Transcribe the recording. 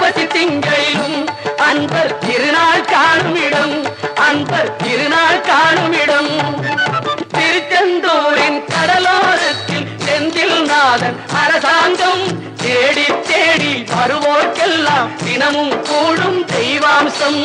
வரும் திங்களிலும் அன்பர் திருநாள் காணுமிடம் அன்பர் திருநாள் காணுமிடம் திருச்செந்தூரின் கடலோரத்தில் செந்தில் நாதன் அரசாங்கம் தேடி தேடி வருவோர்க்கெல்லாம் தினமும் கூடும் தெய்வாம்சம்.